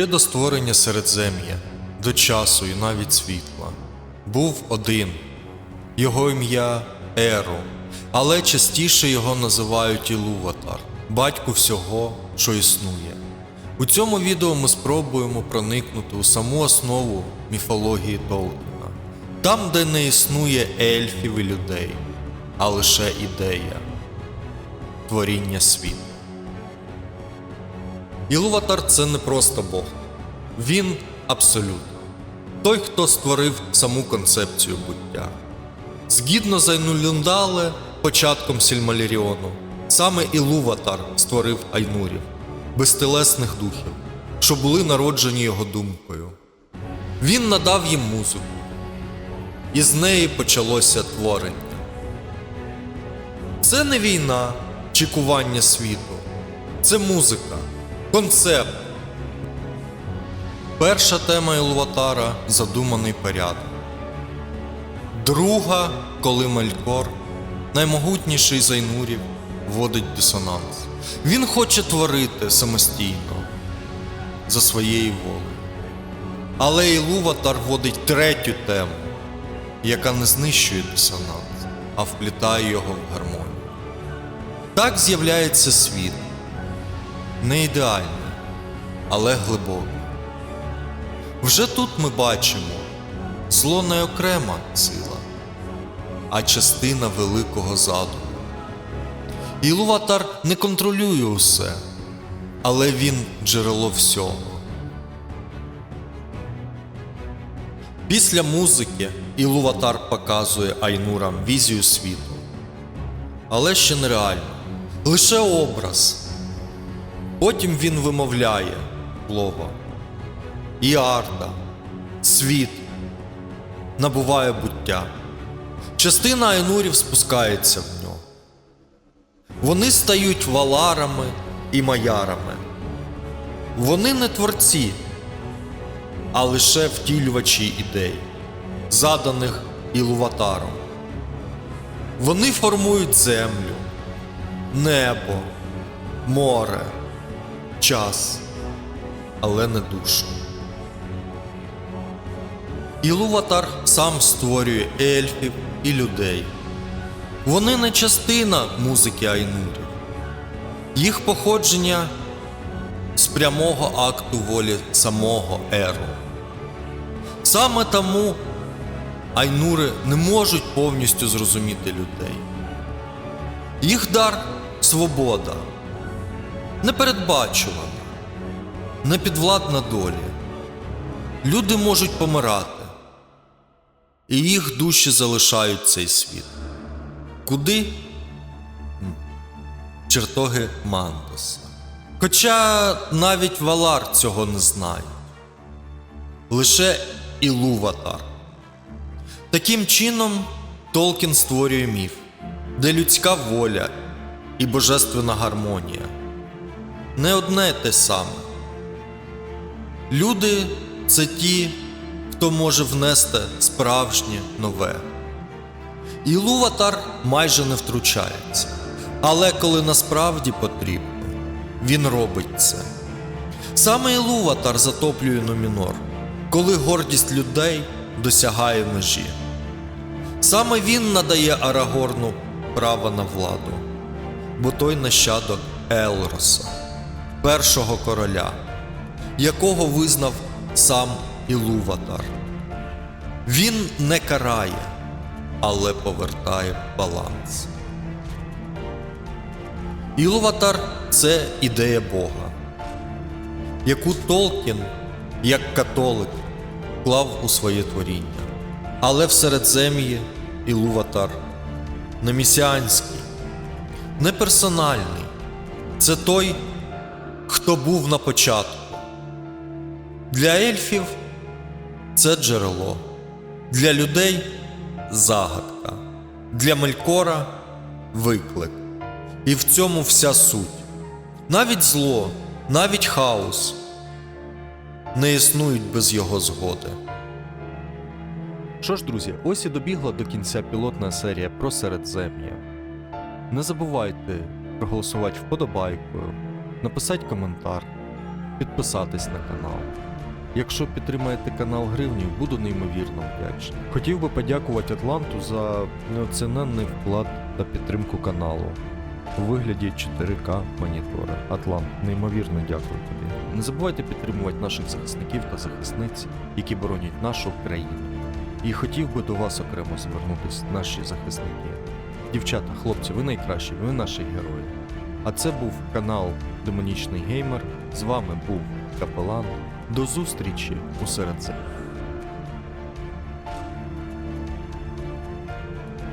Ще до створення Середзем'я, до часу і навіть світла, був один, його ім'я Еру, але частіше його називають Ілуватар, батько всього, що існує. У цьому відео ми спробуємо проникнути у саму основу міфології Толкіна, там, де не існує ельфів і людей, а лише ідея творіння світу. Ілуватар це не просто Бог. Він абсолют. Той, хто створив саму концепцію буття. Згідно з початком Сільмаліріону, саме Ілуватар створив Айнурів, безтелесних духів, що були народжені його думкою. Він надав їм музику, і з неї почалося творення. Це не війна чи кування світу, це музика, концепт. Перша тема Ілватара задуманий порядок. Друга, коли Мелькор, наймогутніший з Айнурів, вводить дисонанс. Він хоче творити самостійно за своєю волею. Але Ілуватар вводить третю тему, яка не знищує дисонанс, а вплітає його в гармонію. Так з'являється світ. Не ідеальний, але глибокий. Вже тут ми бачимо зло не окрема сила, а частина великого задуму. Ілуватар не контролює усе, але він джерело всього. Після музики Ілуватар показує Айнурам візію світу. Але ще нереально. Лише образ. Потім він вимовляє слово. І арта, світ набуває буття. Частина айнурів спускається в нього. Вони стають валарами і маярами. Вони не творці, а лише втілювачі ідей, заданих Ілуватаром. Вони формують землю, небо, море, час, але не душу. Ілуватар сам створює ельфів і людей. Вони не частина музики Айнурів. Їх походження з прямого акту волі самого Еру. Саме тому Айнури не можуть повністю зрозуміти людей. Їх дар свобода, непередбачувана, непідвладна долі. Люди можуть помирати, і їх душі залишають цей світ. Куди? Чертоги Мандоса. Хоча навіть Валар цього не знає. Лише Ілуватар. Таким чином, Толкін створює міф, де людська воля і божественна гармонія не одне те саме. Люди це ті, хто може внести справжнє нове. Ілуватар майже не втручається, але коли насправді потрібно, він робить це. Саме Ілуватар затоплює Номінор, коли гордість людей досягає межі. Саме він надає Арагорну право на владу, бо той нащадок Елроса, першого короля, якого визнав сам Ілуватар. Він не карає, але повертає баланс. Ілуватар це ідея Бога, яку Толкін, як католик, вклав у своє творіння. Але в Середзем'ї Ілуватар не місіанський, не персональний. Це той, хто був на початку. Для ельфів це джерело, для людей загадка, для Мелькора виклик. І в цьому вся суть. Навіть зло, навіть хаос не існують без його згоди. Що ж, друзі, ось і добігла до кінця пілотна серія про Середзем'я. Не забувайте проголосувати вподобайкою, написати коментар, підписатись на канал. Якщо підтримаєте канал гривню, буду неймовірно вдячний. Хотів би подякувати Атланту за неоціненний вклад та підтримку каналу у вигляді 4К монітора. Атлант, неймовірно дякую тобі. Не забувайте підтримувати наших захисників та захисниць, які боронять нашу країну. І хотів би до вас окремо звернутися, наші захисники. Дівчата, хлопці, ви найкращі, ви наші герої. А це був канал Демонічний Геймер. З вами був Капелан. До зустрічі у середземі.